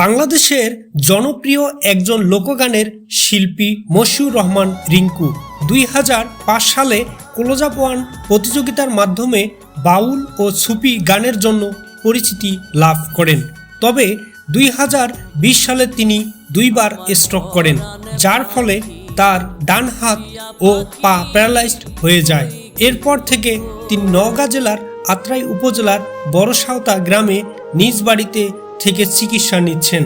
বাংলাদেশের জনপ্রিয় একজন লোকগানের শিল্পী মশিউর রহমান রিঙ্কু দুই হাজার পাঁচ সালে ক্লোজাপ প্রতিযোগিতার মাধ্যমে বাউল ও সুফি গানের জন্য পরিচিতি লাভ করেন। তবে দুই হাজার বিশ সালে তিনি দুইবার স্ট্রোক করেন, যার ফলে তার ডান হাত ও পা প্যারালাইজড হয়ে যায়। এরপর থেকে তিনি নওগাঁ জেলার আত্রাই উপজেলার বড়সাওতা গ্রামে নিজ বাড়িতে থেকে চিকিৎসা নিচ্ছেন।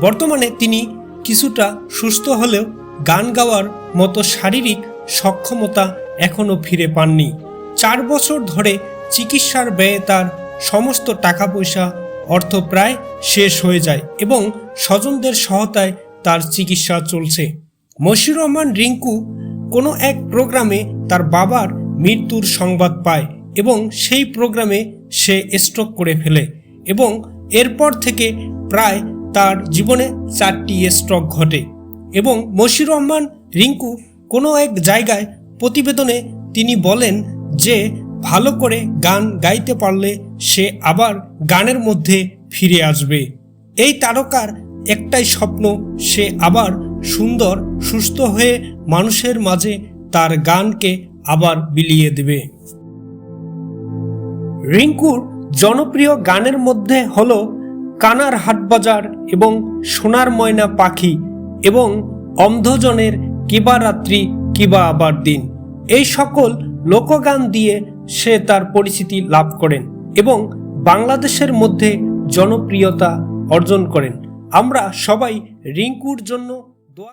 বর্তমানে তিনি কিছুটা সুস্থ হলেও গান গাওয়ার মতো শারীরিক সক্ষমতা এখনও ফিরে পাননি। চার বছর ধরে চিকিৎসার ব্যয়ে তার সমস্ত টাকা পয়সা অর্থ প্রায় শেষ হয়ে যায় এবং স্বজনদের সহায়তায় তার চিকিৎসা চলছে। মশির রহমান রিঙ্কু কোনো এক প্রোগ্রামে তার বাবার মৃত্যুর সংবাদ পায় এবং সেই প্রোগ্রামে সে স্ট্রোক করে ফেলে। এবং এরপর থেকে প্রায় তার জীবনে চারটি স্ট্রোক ঘটে এবং মশির রহমান রিঙ্কু কোনো এক জায়গায় প্রতিবেদনে তিনি বলেন যে ভালো করে গান গাইতে পারলে সে আবার গানের মধ্যে ফিরে আসবে। এই তারকার একটাই স্বপ্ন, সে আবার সুন্দর, সুস্থ হয়ে মানুষের মাঝে তার গানকে আবার বিলিয়ে দেবে। রিঙ্কুর জনপ্রিয় গানের মধ্যে হল কানার হাটবাজার এবং সোনার ময়না পাখি এবং অন্ধজনের কিবা রাত্রি কিবা আবার দিন। এই সকল লোকগান দিয়ে সে তার পরিচিতি লাভ করেন এবং বাংলাদেশের মধ্যে জনপ্রিয়তা অর্জন করেন। আমরা সবাই রিঙ্কুর জন্য দোয়া